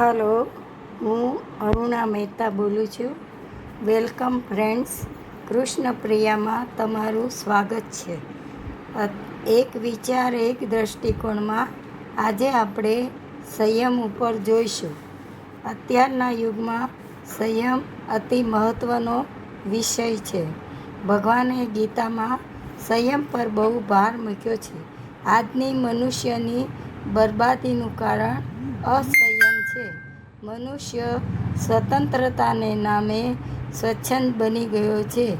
Hello, હું અરુણા મહેતા બોલું છું. વેલકમ ફ્રેન્ડ્સ કૃષ્ણ પ્રિયામાં તમારું સ્વાગત છે. એક વિચાર, એક દૃષ્ટિકોણમાં આજે આપણે સંયમ ઉપર જોઈશું. અત્યારના યુગમાં સંયમ અતિ મહત્ત્વનો વિષય છે. ભગવાને ગીતામાં સંયમ પર બહુ ભાર મૂક્યો છે. આજની મનુષ્યની બરબાદીનું કારણ અસંયમ મનુષ્ય સ્વતંત્રતાને નામે સ્વચ્છંદ બની ગયો છે.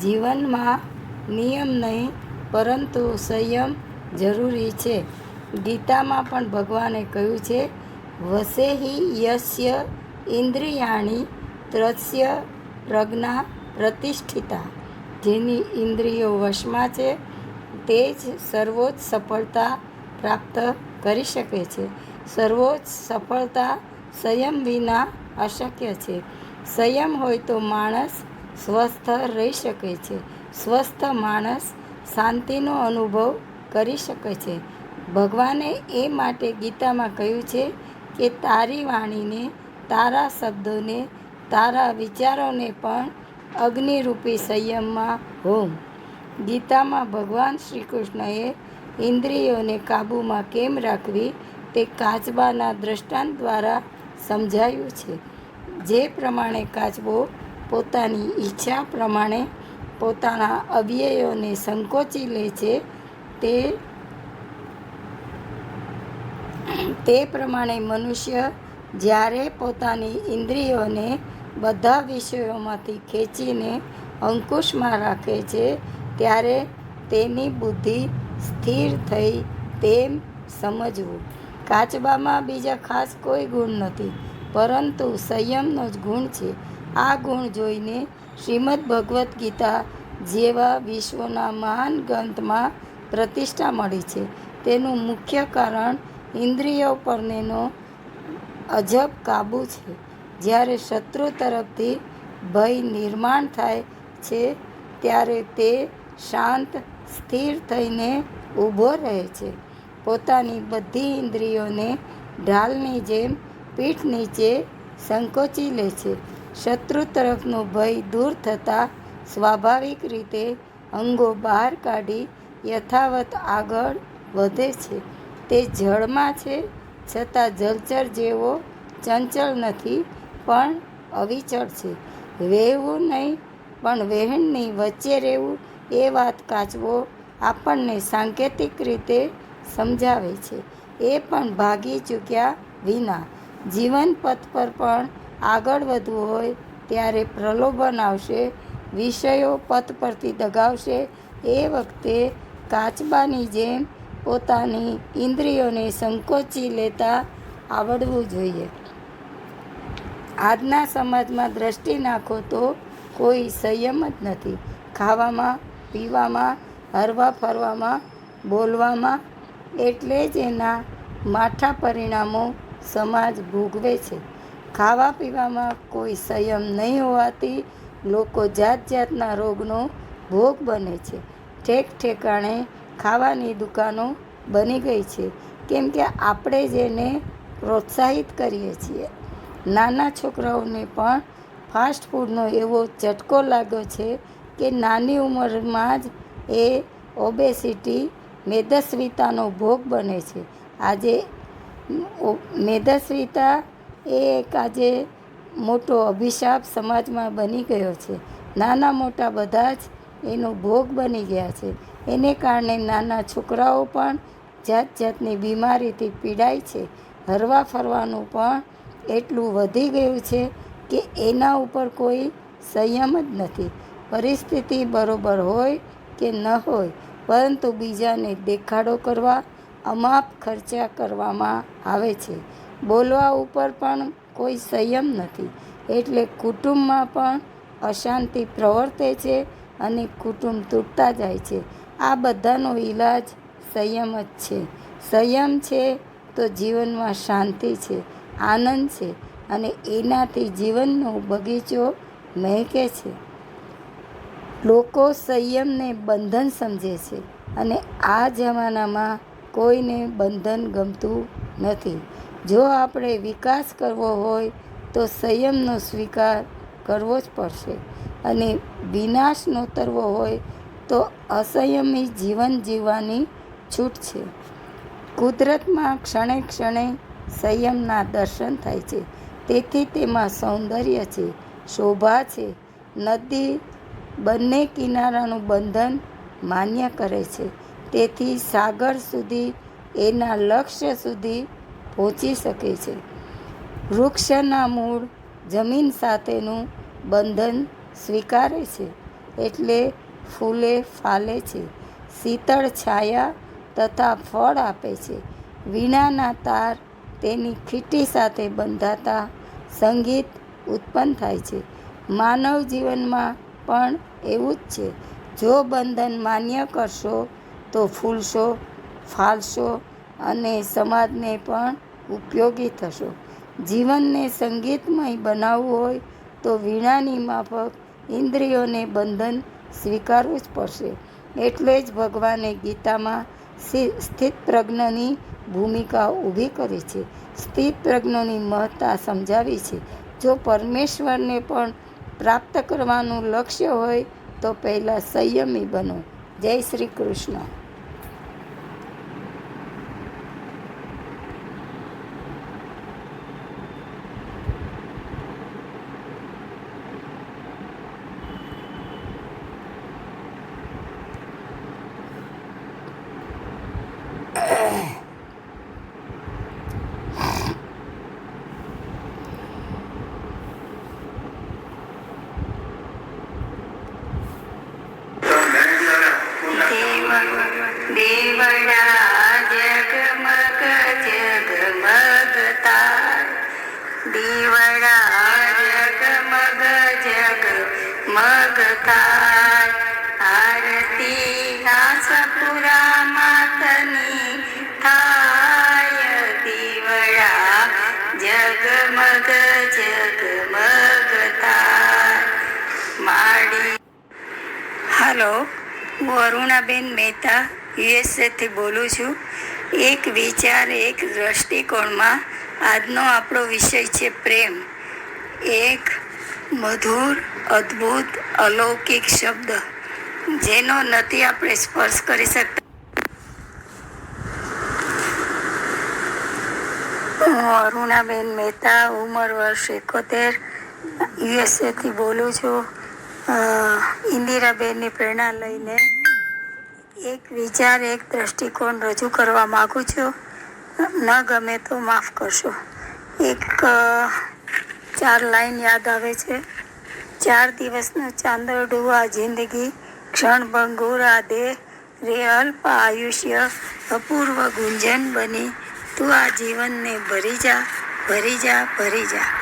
જીવનમાં નિયમ નહીં, પરંતુ સંયમ જરૂરી છે. ગીતામાં પણ ભગવાને કહ્યું છે વસેહી યસ્ય ઇન્દ્રિયાણી ત્રસ્ય પ્રજ્ઞા પ્રતિષ્ઠિતા. જેની ઇન્દ્રિયો વશમાં છે, તે જ સર્વોચ્ચ સફળતા પ્રાપ્ત કરી શકે છે. સર્વોચ્ચ સફળતા સંયમ વિના અશક્ય છે. સંયમ હોય તો માણસ સ્વસ્થ રહી શકે છે. સ્વસ્થ માણસ શાંતિનો અનુભવ કરી શકે છે. ભગવાને એ માટે ગીતામાં કહ્યું છે કે, તારી વાણીને, તારા શબ્દોને, તારા વિચારોને પણ અગ્નિરૂપી સંયમમાં હોમ. ગીતામાં ભગવાન શ્રી કૃષ્ણએ ઇન્દ્રિયોને કાબૂમાં કેમ રાખવી તે કાચબાના દ્રષ્ટાંત દ્વારા સમજાયું છે. જે પ્રમાણે કાચબો પોતાની ઈચ્છા પ્રમાણે પોતાના અવ્યયોને સંકોચી લે છે, તે તે પ્રમાણે મનુષ્ય જ્યારે પોતાની ઇન્દ્રિયોને બધા વિષયોમાંથી ખેંચીને અંકુશમાં રાખે છે, ત્યારે તેની બુદ્ધિ સ્થિર થઈ તેમ સમજવું. કાચબામાં બીજા ખાસ કોઈ ગુણ નથી, પરંતુ સંયમનો જ ગુણ છે. આ ગુણ જોઈને શ્રીમદ ભગવદ્ ગીતા જેવા વિશ્વના મહાન ગ્રંથમાં પ્રતિષ્ઠા મળી છે. તેનું મુખ્ય કારણ ઇન્દ્રિયો પરનેનો અજબ કાબુ છે. જ્યારે શત્રુ તરફથી ભય નિર્માણ થાય છે, ત્યારે તે શાંત, સ્થિર થઈને ઊભો રહે છે. પોતાની બધી ઇન્દ્રિયોને ઢાલની જેમ પીઠ નીચે સંકોચી લે છે. શત્રુ તરફનો ભય દૂર થતાં સ્વાભાવિક રીતે અંગો બહાર કાઢી યથાવત આગળ વધે છે. તે જળમાં છે, છતાં જલચર જેવો ચંચળ નથી, પણ અવિચળ છે. વહેવું નહીં, પણ વહેણની વચ્ચે રહેવું એ વાત કાચવો આપણને સાંકેતિક રીતે સમજાવે છે. એ પણ ભાગી ચૂક્યા વિના. જીવન પથ પર પણ આગળ વધવું હોય ત્યારે પ્રલોભન આવશે, વિષયો પથ પરથી દગાવશે. એ વખતે કાચબાની જેમ પોતાની ઇન્દ્રિયોને સંકોચી લેતા આવડવું જોઈએ. આજના સમાજમાં દ્રષ્ટિ નાખો તો કોઈ સંયમ જ નથી. ખાવામાં, પીવામાં, હરવા ફરવામાં, બોલવામાં એટલે જ એના માઠા પરિણામો સમાજ ભોગવે છે. ખાવા પીવામાં કોઈ સંયમ નહીં હોવાથી લોકો જાત જાતના રોગનો ભોગ બને છે. ઠેક ઠેકાણે ખાવાની દુકાનો બની ગઈ છે. કેમ કે આપણે જેને પ્રોત્સાહિત કરીએ છીએ. નાના છોકરાઓને પણ ફાસ્ટ ફૂડનો એવો ચટકો લાગ્યો છે કે નાની ઉંમરમાં જ એ ઓબેસિટી મેદસ્વીતાનો ભોગ બને છે. આજે મેદસ્વીતા એ એક આજે મોટો અભિશાપ સમાજમાં બની ગયો છે. નાના મોટા બધા જ એનો ભોગ બની ગયા છે. એને કારણે નાના છોકરાઓ પણ જાત જાતની બીમારીથી પીડાય છે. હરવા ફરવાનું પણ એટલું વધી ગયું છે કે એના ઉપર કોઈ સંયમ જ નથી. પરિસ્થિતિ બરોબર હોય કે ન હોય પરંતુ બીજાને દેખાડો કરવા, અમાપ ખર્ચા કરવામાં આવે છે. બોલવા ઉપર પણ કોઈ સંયમ નથી. એટલે કુટુંબમાં પણ અશાંતિ પ્રવર્તે છે અને કુટુંબ તૂટતા જાય છે. આ બધાનો ઈલાજ સંયમ જ છે. સંયમ છે તો જીવનમાં શાંતિ છે, આનંદ છે અને એનાથી જીવનનો બગીચો મહેકે છે. લોકો સંયમને બંધન સમજે છે અને આ જમાનામાં કોઈને બંધન ગમતું નથી. જો આપણે વિકાસ કરવો હોય, તો સંયમનો સ્વીકાર કરવો જ પડશે અને વિનાશ નોતરવો હોય, તો અસંયમી જીવન જીવવાની છૂટ છે. કુદરતમાં ક્ષણે ક્ષણે સંયમના દર્શન થાય છે. તેથી તેમાં સૌંદર્ય છે, શોભા છે, નદી બંને કિનારાનું બંધન માન્ય કરે છે. તેથી સાગર સુધી એના લક્ષ્ય સુધી પહોંચી શકે છે. વૃક્ષના મૂળ જમીન સાથેનું બંધન સ્વીકારે છે એટલે ફૂલે ફાલે છે. શીતળ છાયા તથા ફળ આપે છે. વીણાના તાર તેની ખીટી સાથે બંધાતા સંગીત ઉત્પન્ન થાય છે. માનવ જીવનમાં પણ એવું જ છે. જો બંધન માન્ય કરશો, તો ફૂલશો, ફાલશો અને સમાજને પણ ઉપયોગી થશો. જીવનને સંગીતમય બનાવવું હોય, તો વીણાની માફક ઇન્દ્રિયોને બંધન સ્વીકારવું જ પડશે. એટલે જ ભગવાને ગીતામાં સ્થિ- સ્થિત પ્રજ્ઞની ભૂમિકા ઊભી કરી છે. સ્થિત પ્રજ્ઞની મહત્તા સમજાવી છે. જો પરમેશ્વરને પણ પ્રાપ્ત કરવાનું લક્ષ્ય હોય તો પહેલાં સંયમી બનો. જય શ્રી કૃષ્ણ દેવડા જગમગ જગમગ તાર દીવડા જગ મગ તાર આરતી સપુરા માતની થાય દીવડા જગમગ જગમગ તાર માડી. હલો, હું અરુણાબેન મહેતા, યુએસએથી બોલું છું. એક વિચાર, એક દૃષ્ટિકોણમાં આજનો આપણો વિષય છે પ્રેમ. એક મધુર, અદ્ભુત, અલૌકિક શબ્દ, જેનો નથી આપણે સ્પર્શ કરી શકતા. હું અરુણાબેન મહેતા, ઉંમર વર્ષ એકોતેર યુએસએથી બોલું છું. ઇન્દિરાબેનની પ્રેરણા લઈને એક વિચાર, એક દ્રષ્ટિકોણ રજૂ કરવા માગું છું. ન ગમે તો માફ કરશો. એક ચાર લાઈન યાદ આવે છે. ચાર દિવસનો ચાંદરડું આ જિંદગી ક્ષણભંગુર ભંગુરા દેહ રે અલ્પ આયુષ્ય, અપૂર્વ ગુંજન બની. તું આ જીવનને ભરી જા ભરી જા ભરી જા.